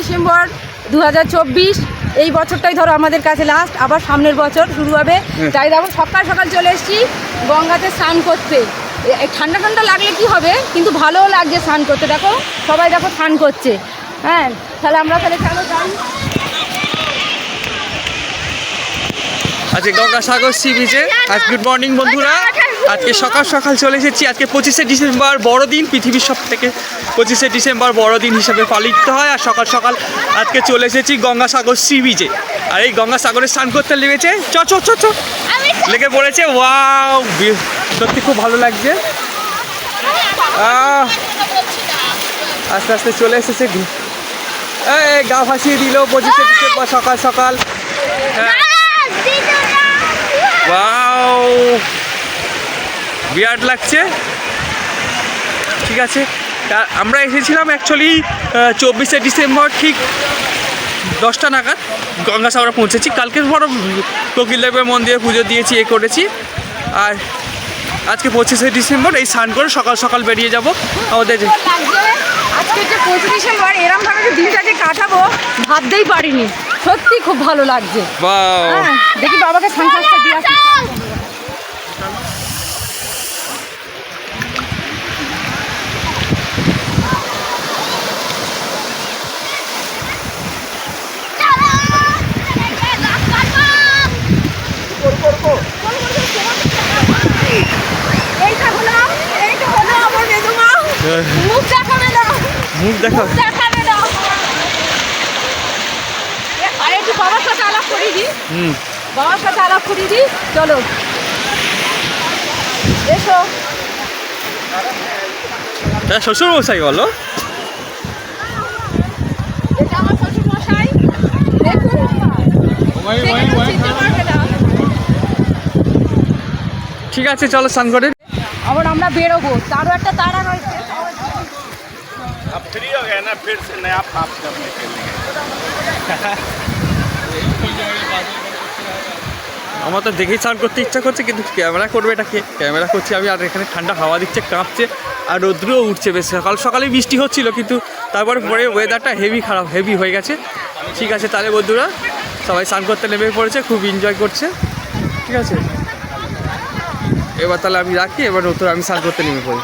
December দু হাজার চব্বিশ। এই বছরটাই ধরো আমাদের কাছে লাস্ট আবার সামনের বছর শুরু হবে। হুম। তাই দেখো সকাল সকাল চলে এসেছি গঙ্গাতে স্নান করতে। ঠান্ডা ঠান্ডা লাগলে কি হবে? কিন্তু ভালোও লাগছে স্নান করতে। দেখো সবাই দেখো স্নান করছে। হ্যাঁ তাহলে আমরা তাহলে চলো যাই। আজকে গঙ্গাসাগর সি বিচে আজ গুড মর্নিং বন্ধুরা। আজকে সকাল সকাল চলে এসেছি। আজকে পঁচিশে ডিসেম্বর বড়দিন পৃথিবীর সব থেকে পঁচিশে ডিসেম্বর বড়দিন হিসেবে পালিত হয়। আর সকাল সকাল আজকে চলে এসেছি গঙ্গাসাগর সি বিচে। আর এই গঙ্গাসাগরে স্নান করতে লেগেছে। চ চ চ চ। লেগে পড়েছে। ওয়াও! সত্যি খুব ভালো লাগছে। আস্তে আস্তে চলে এসেছে গা ভাসিয়ে দিল পঁচিশে ডিসেম্বর সকাল সকাল। হ্যাঁ ওয়াও বিরাট লাগছে। ঠিক আছে। আমরা এসেছিলাম অ্যাকচুয়ালি চব্বিশে ডিসেম্বর ঠিক দশটা নাগাদ। গঙ্গাসাগরে পৌঁছেছি। কালকের পরও কোকিলদেবের মন্দিরে পুজো দিয়েছি এ করেছি। আর আজকে পঁচিশে ডিসেম্বর এই স্নান করে সকাল সকাল বেরিয়ে যাব। আমাদের যে- আজকে যে পঁচিশ ডিসেম্বর এরম ভাবে যে দিনটা যে কাটাবো ভাবতেই পারিনি। সত্যি খুব ভালো লাগছে! হ্যাঁ দেখি বাবাকে সংসারটা দিয়ে আসি। মুখ দেখাবে না। মুখ দেখো। দেখাবে না। আর একটু বাবার সাথে আলাপ করিয়ে দিই হুম। বাবার সাথে আলাপ করিয়ে দিই চলো। এসো। শ্বশুর মশাই বলো। এটা আমার শ্বশুর মশাই। ঠিক আছে চলো স্নান করে। আবার আমরা বেরোবো। তারও একটা তারা রয়েছে। अब फ्री हो गया ना फिर से नया प्राप्त करने के लिए আমার তো দেখেই স্নান করতে ইচ্ছা করছে কিন্তু ক্যামেরা করবে এটাকে ক্যামেরা করছি আমি আর এখানে ঠান্ডা হাওয়া দিচ্ছে কাঁপছে আর রৌদ্রও উঠছে বেশ সকাল সকালে বৃষ্টি হচ্ছিল কিন্তু তারপরে পরে ওয়েদারটা হেভি খারাপ হেভি হয়ে গেছে ঠিক আছে তাহলে বন্ধুরা সবাই স্নান করতে নেমে পড়েছে খুব এনজয় করছে ঠিক আছে এবার তাহলে আমি রাখি এবার নতুন আমি স্নান করতে নেমে পড়ি